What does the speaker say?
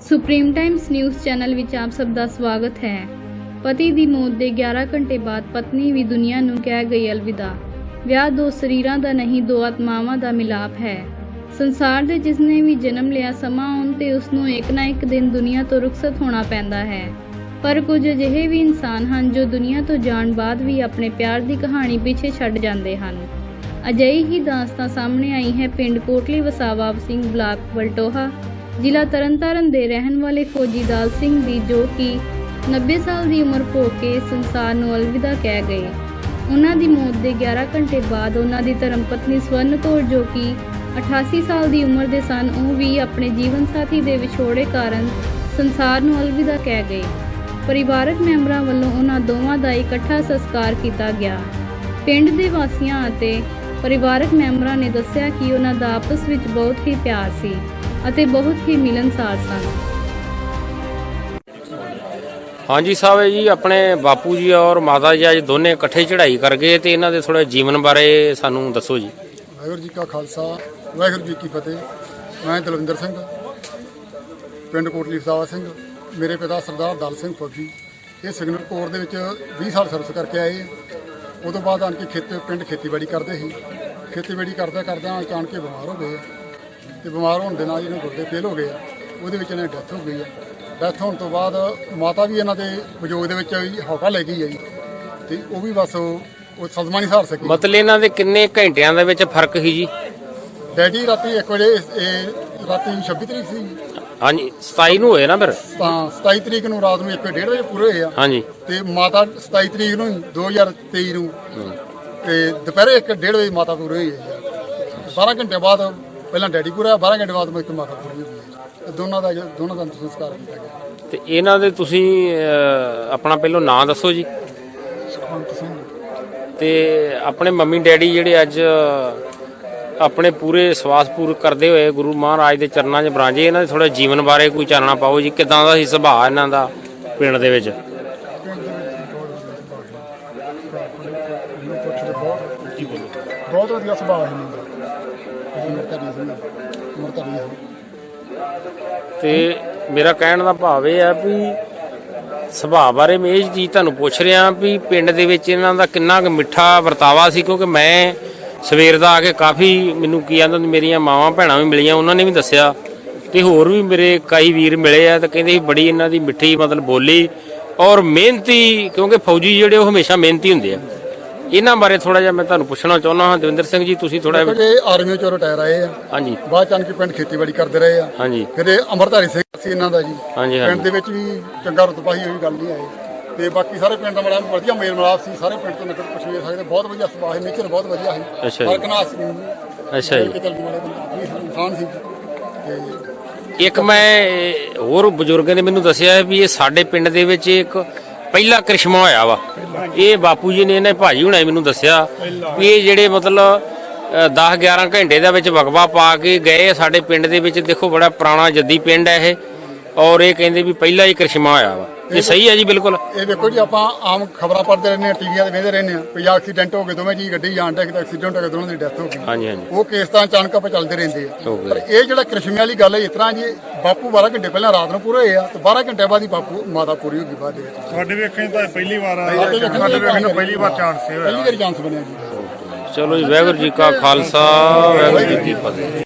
Supreme Times news channel ਵਿੱਚ ਆਪ ਸਭ ਦਾ ਸਵਾਗਤ ਹੈ। ਪਤੀ ਦੀ ਮੌਤ ਦੇ 11 ਘੰਟੇ ਬਾਅਦ ਪਤਨੀ ਵੀ ਦੁਨੀਆ ਨੂੰ ਕਹਿ ਗਈ ਅਲਵਿਦਾ। ਵਿਆਹ ਦੋ ਸਰੀਰਾਂ ਦਾ ਨਹੀਂ, ਦੋ ਆਤਮਾਵਾਂ ਦਾ ਮਿਲਾਪ ਹੈ। ਸੰਸਾਰ ਦੇ ਜਿਸ ਨੇ ਵੀ ਜਨਮ ਲਿਆ ਸਮਾਂ ਆਉਣ ਤੇ ਉਸ ਨੂੰ ਇੱਕ ਨਾ ਇੱਕ ਦਿਨ ਦੁਨੀਆ ਤੋਂ ਰੁਖਸਤ ਹੋਣਾ ਪੈਂਦਾ ਹੈ। ਪਰ ਕੁਝ ਅਜਿਹੇ ਵੀ ਇਨਸਾਨ ਹਨ ਜੋ ਦੁਨੀਆ ਤੋਂ ਜਾਣ ਬਾਅਦ ਵੀ ਆਪਣੇ ਪਿਆਰ ਦੀ ਕਹਾਣੀ ਪਿੱਛੇ ਛੱਡ ਜਾਂਦੇ ਹਨ। ਅਜਿਹੀ ਹੀ ਦਾਸਤਾਂ ਸਾਹਮਣੇ ਆਈ ਹੈ ਪਿੰਡ ਕੋਟਲੀ ਵਸਾਵਾ ਸਿੰਘ ਬਲਾਕ ਵਲਟੋਹਾ, ਜ਼ਿਲ੍ਹਾ ਤਰਨਤਾਰਨ ਦੇ ਰਹਿਣ ਵਾਲੇ ਫੌਜੀ ਦਾਲ ਸਿੰਘ ਦੀ ਜੋ ਕਿ 90 ਸਾਲ ਦੀ ਉਮਰ ਭੋਗ ਕੇ ਸੰਸਾਰ ਨੂੰ ਅਲਵਿਦਾ ਕਹਿ ਗਏ। ਉਹਨਾਂ ਦੀ ਮੌਤ ਦੇ 11 ਘੰਟੇ ਬਾਅਦ ਉਹਨਾਂ ਦੀ ਧਰਮ ਪਤਨੀ ਸਵਰਨ ਕੌਰ ਜੋ ਕਿ 88 ਸਾਲ ਦੀ ਉਮਰ ਦੇ ਸਨ, ਉਹ ਵੀ ਆਪਣੇ ਜੀਵਨ ਸਾਥੀ ਦੇ ਵਿਛੋੜੇ ਕਾਰਨ ਸੰਸਾਰ ਨੂੰ ਅਲਵਿਦਾ ਕਹਿ ਗਏ। ਪਰਿਵਾਰਕ ਮੈਂਬਰਾਂ ਵੱਲੋਂ ਉਹਨਾਂ ਦੋਵਾਂ ਦਾ ਇਕੱਠਾ ਸੰਸਕਾਰ ਕੀਤਾ ਗਿਆ। ਪਿੰਡ ਦੇ ਵਾਸੀਆਂ ਅਤੇ ਪਰਿਵਾਰਕ ਮੈਂਬਰਾਂ ਨੇ ਦੱਸਿਆ ਕਿ ਉਹਨਾਂ ਦਾ ਆਪਸ ਵਿੱਚ ਬਹੁਤ ਹੀ ਪਿਆਰ ਸੀ ਅਤੇ ਬਹੁਤ ਹੀ ਮਿਲਨਸਾਰ ਸਨ। ਹਾਂਜੀ ਸਾਹਿਬ ਇਹ ਜੀ ਆਪਣੇ ਬਾਪੂ ਜੀ ਔਰ ਮਾਤਾ ਜੀ ਅੱਜ ਦੋਨੇ ਇਕੱਠੇ ਚੜ੍ਹਾਈ ਕਰ ਗਏ ਤੇ ਇਹਨਾਂ ਦੇ ਥੋੜਾ ਜੀਵਨ ਬਾਰੇ ਸਾਨੂੰ ਦੱਸੋ ਜੀ। ਵਾਹਿਗੁਰੂ ਜੀ ਕਾ ਖਾਲਸਾ ਵਾਹਿਗੁਰੂ ਜੀ ਕੀ ਫਤਿਹ। ਮੈਂ ਦਲਵਿੰਦਰ ਸਿੰਘ ਪਿੰਡ ਕੋਟਲੀ ਫਸਾਵਾ ਸਿੰਘ। ਮੇਰੇ ਪਿਤਾ ਸਰਦਾਰ ਦਲ ਸਿੰਘ ਫੌਜੀ। ਇਹ ਸਿਗਨਲ ਕੋਰ ਦੇ ਵਿੱਚ 20 ਸਾਲ ਸਰਵਿਸ ਕਰਕੇ ਆਏ। ਉਹ ਤੋਂ ਬਾਅਦ ਆਣ ਕੇ ਖੇਤ ਪਿੰਡ ਖੇਤੀਬਾੜੀ ਕਰਦੇ ਸੀ। ਖੇਤੀਬਾੜੀ ਕਰਦਾ ਕਰਦਾ ਅਚਾਨਕ ਹੀ ਬਿਮਾਰ ਹੋ ਗਏ ਤੇ ਬਿਮਾਰ ਹੋਣ ਦੇ ਨਾਲ ਇਹਨਾਂ ਗੁਰਦੇ ਫੇਲ ਹੋ ਗਏ ਆ। ਉਹਦੇ ਵਿੱਚ ਇਹਨਾਂ ਦੀ ਡੈਥ ਹੋ ਗਈ ਆ। ਡੈਥ ਹੋਣ ਤੋਂ ਬਾਅਦ ਮਾਤਾ ਵੀ ਇਹਨਾਂ ਦੇ ਵਿਜੋਗ ਦੇ ਵਿੱਚ ਹੌਕਾ ਲੈ ਗਈ ਆ ਜੀ। ਤੇ ਉਹ ਵੀ ਬਸ ਉਹ ਉਹ ਸਦਮਾ ਨਹੀਂ ਹਾਰ ਸਕੀ। ਮਤਲਬ ਇਹਨਾਂ ਦੇ ਕਿੰਨੇ ਘੰਟਿਆਂ ਦੇ ਵਿੱਚ ਫ਼ਰਕ ਸੀ ਜੀ? ਡੈਡੀ ਰਾਤੀ 1 ਵਜੇ ਇਹ ਰਾਤੀ 26 ਤਰੀਕ ਸੀ। ਹਾਂਜੀ 27 ਨੂੰ ਹੋਏ ਨਾ ਫਿਰ। ਤਾਂ 27 ਤਰੀਕ ਨੂੰ ਰਾਤ ਨੂੰ 1:30 ਵਜੇ ਪੂਰੇ ਹੋਏ ਆ। ਹਾਂਜੀ। ਤੇ ਮਾਤਾ 27 ਤਰੀਕ ਨੂੰ ਹੀ 2023 ਨੂੰ। ਤੇ ਦੁਪਹਿਰੇ 1:30 ਵਜੇ ਮਾਤਾ ਪੂਰੇ ਹੋਈ ਹੈ ਜੀ 12 ਘੰਟੇ ਬਾਅਦ ਪਹਿਲਾਂ ਡੈਡੀ ਪੂਰਾ 12 ਘੰਟੇ ਬਾਅਦ ਮੇਰੀ ਮਾਤਾ ਪੂਰੀ ਹੋਈ ਹੈ ਦੋਨਾਂ ਦਾ ਦੋਨਾਂ ਦਾ ਸੰਸਕਾਰ ਕੀਤਾ ਗਿਆ। ਤੇ ਇਹਨਾਂ ਦੇ ਤੁਸੀਂ ਆਪਣਾ ਪਹਿਲਾਂ ਨਾਂ ਦੱਸੋ ਜੀ। ਸੁਖਵੰਤ ਸਿੰਘ। ਤੇ ਆਪਣੇ ਮੰਮੀ ਡੈਡੀ ਜਿਹੜੇ ਅੱਜ ਆਪਣੇ ਪੂਰੇ ਸਵਾਸ ਪੂਰ ਕਰਦੇ ਹੋਏ ਗੁਰੂ ਮਹਾਰਾਜ ਦੇ ਚਰਨਾਂ 'ਚ ਬਰਾਂਜੇ ਇਹਨਾਂ ਦੇ ਥੋੜਾ ਜੀਵਨ ਬਾਰੇ ਕੋਈ ਚਾਨਣਾ ਪਾਓ ਜੀ ਕਿਦਾਂ ਦਾ ਸੀ ਸੁਭਾਅ ਇਹਨਾਂ ਦਾ ਪਿੰਡ ਦੇ ਵਿੱਚ? ਬਹੁਤ ਵਧੀਆ ਸੁਭਾਅ ਹੈ ਇਹਨੂੰ ਹੈ ਦਾ। ਤੇ ਮੇਰਾ ਕਹਿਣ ਦਾ ਭਾਵ ਇਹ ਆ ਵੀ ਸੁਭਾਅ ਬਾਰੇ ਮੈਂ ਇਹ ਚੀਜ਼ ਤੁਹਾਨੂੰ ਪੁੱਛ ਰਿਹਾ ਵੀ ਪਿੰਡ ਦੇ ਵਿੱਚ ਇਹਨਾਂ ਦਾ ਕਿੰਨਾ ਕੁ ਮਿੱਠਾ ਵਰਤਾਵਾ ਸੀ ਕਿਉਂਕਿ ਮੈਂ ਸਵੇਰ ਦਾ ਆ ਕੇ ਕਾਫੀ ਮੈਨੂੰ ਕੀ ਆਂਦਾ ਮੇਰੀਆਂ ਮਾਵਾਂ ਭੈਣਾਂ ਵੀ ਮਿਲੀਆਂ ਉਹਨਾਂ ਨੇ ਵੀ ਦੱਸਿਆ ਤੇ ਹੋਰ ਵੀ ਮੇਰੇ ਕਈ ਵੀਰ ਮਿਲੇ ਆ ਤਾਂ ਕਹਿੰਦੇ ਬੜੀ ਇਹਨਾਂ ਦੀ ਮਿੱਠੀ ਮਤਲਬ ਬੋਲੀ ਔਰ ਮਿਹਨਤੀ ਕਿਉਂਕਿ ਫੌਜੀ ਜਿਹੜੇ ਉਹ ਹਮੇਸ਼ਾ ਮਿਹਨਤੀ ਹੁੰਦੇ ਆ। ਇਹਨਾਂ ਬਾਰੇ ਥੋੜਾ ਜਿਹਾ ਮੈਂ ਤੁਹਾਨੂੰ ਪੁੱਛਣਾ ਚਾਹੁੰਦਾ ਹਾਂ ਦਵਿੰਦਰ ਸਿੰਘ ਜੀ ਤੁਸੀਂ ਥੋੜਾ ਕਿਉਂਕਿ ਆਰਮੀ ਚੋਂ ਰਿਟਾਇਰ ਆਏ ਆ ਹਾਂਜੀ। ਬਾਅਦ ਚ ਆਣ ਕੇ ਪਿੰਡ ਖੇਤੀਬਾੜੀ ਕਰਦੇ ਰਹੇ ਆ ਹਾਂਜੀ। ਫਿਰ ਇਹ ਅੰਮ੍ਰਿਤਧਾਰੀ ਸਿੰਘ ਸੀ ਇਹਨਾਂ ਦਾ ਜੀ। ਹਾਂਜੀ ਪਿੰਡ ਦੇ ਵਿੱਚ ਵੀ ਚੰਗਾ ਰਤਬਾਹੀ ਹੋਈ ਗੱਲ ਨਹੀਂ ਆਈ। ਤੇ ਬਾਕੀ ਸਾਰੇ ਪਿੰਡ ਦਾ ਬੜਾ ਵਧੀਆ ਮੇਲ ਮਿਲਾਪ ਸੀ ਸਾਰੇ ਪਿੰਡ ਤੋਂ ਨਗਰ ਪੁੱਛ ਵੀ ਸਕਦੇ ਬਹੁਤ ਵਧੀਆ ਸੁਭਾਅ ਹੈ ਨੇਚਰ ਬਹੁਤ ਵਧੀਆ ਅੱਛਾ ਸੀ। ਜੀ। ਅੱਛਾ ਜੀ ਇਨਸਾਨ ਸੀ। ਤੇ ਇੱਕ ਮੈਂ ਇਹ, ਹੋਰ ਬਜ਼ੁਰਗਾਂ ਨੇ ਮੈਨੂੰ ਦੱਸਿਆ ਹੈ ਵੀ ਇਹ ਸਾਡੇ ਪਿੰਡ ਦੇ ਵਿੱਚ ਇੱਕ ਪਹਿਲਾ ਕ੍ਰਿਸ਼ਮਾ ਹੋਇਆ ਵਾ। ਇਹ ਬਾਪੂ ਜੀ ਨੇ ਇਹਨੇ ਭਾਜੀ ਹੁਣਾਂ ਮੈਨੂੰ ਦੱਸਿਆ ਵੀ ਇਹ ਜਿਹੜੇ ਮਤਲਬ 10 11 ਘੰਟੇ ਦਾ ਵਿੱਚ ਵਕਵਾ ਪਾ ਕੇ ਗਏ ਸਾਡੇ ਪਿੰਡ ਦੇ ਵਿੱਚ। ਦੇਖੋ ਬੜਾ ਪੁਰਾਣਾ ਜੱਦੀ ਪਿੰਡ ਹੈ ਇਹ। ਔਰ ਇਹ ਕਹਿੰਦੇ ਵੀ ਪਹਿਲਾ ਹੀ ਕ੍ਰਿਸ਼ਮਾ ਹੋਇਆ ਵਾ। ਇਹ ਸਹੀ ਹੈ ਜੀ ਬਿਲਕੁਲ। ਇਹ ਵੇਖੋ ਜੀ ਆਪਾਂ ਆਮ ਖਬਰਾਂ ਪੜ੍ਹਦੇ ਰਹਿੰਦੇ ਆ ਟੀਵੀਆਂ ਤੇ ਵੇਖਦੇ ਰਹਿੰਦੇ ਆ ਕੋਈ ਐਕਸੀਡੈਂਟ ਹੋ ਗਏ ਦੋਵੇਂ ਜੀ ਗੱਡੀ ਜਾਣ ਟਿਕ ਤਾਂ ਐਕਸੀਡੈਂਟ ਹੋ ਗਿਆ ਦੋਨਾਂ ਦੀ ਡੈਥ ਹੋ ਗਈ। ਹਾਂਜੀ ਹਾਂਜੀ। ਉਹ ਕੇਸ ਤਾਂ ਅਚਾਨਕ ਆਪਾਂ ਚੱਲਦੇ ਰਹਿੰਦੇ ਆ। ਪਰ ਇਹ ਜਿਹੜਾ ਕ੍ਰਿਸ਼ਮੇ ਵਾਲੀ ਗੱਲ ਹੈ ਇਸ ਤਰ੍ਹਾਂ ਜੀ ਬਾਪੂ 12 ਘੰਟੇ ਪਹਿਲਾਂ ਰਾਤ ਨੂੰ ਪੂਰੇ ਹੋਏ ਆ ਤੇ 12 ਘੰਟੇ ਬਾਅਦ ਹੀ ਬਾਪੂ ਮਾਤਾ ਪੂਰੀ ਹੋ ਗਈ ਬਾਅਦ ਦੇ ਵਿੱਚ। ਸਾਡੇ ਵੇਖਣ ਤਾਂ ਪਹਿਲੀ ਵਾਰ ਆ। ਸਾਡੇ ਵੇਖਣ ਕੰਮ ਪਹਿਲੀ ਵਾਰ ਚਾਂਸ ਹੋਇਆ। ਪਹਿਲੀ ਵਾਰੀ ਚਾਂਸ ਬਣਿਆ ਜੀ। ਚਲੋ ਜੀ ਵਾਹਿਗੁਰੂ ਜੀ ਕਾ ਖਾਲਸਾ ਵਾਹਿਗੁਰੂ ਜੀ ਕੀ ਫਤਿਹ।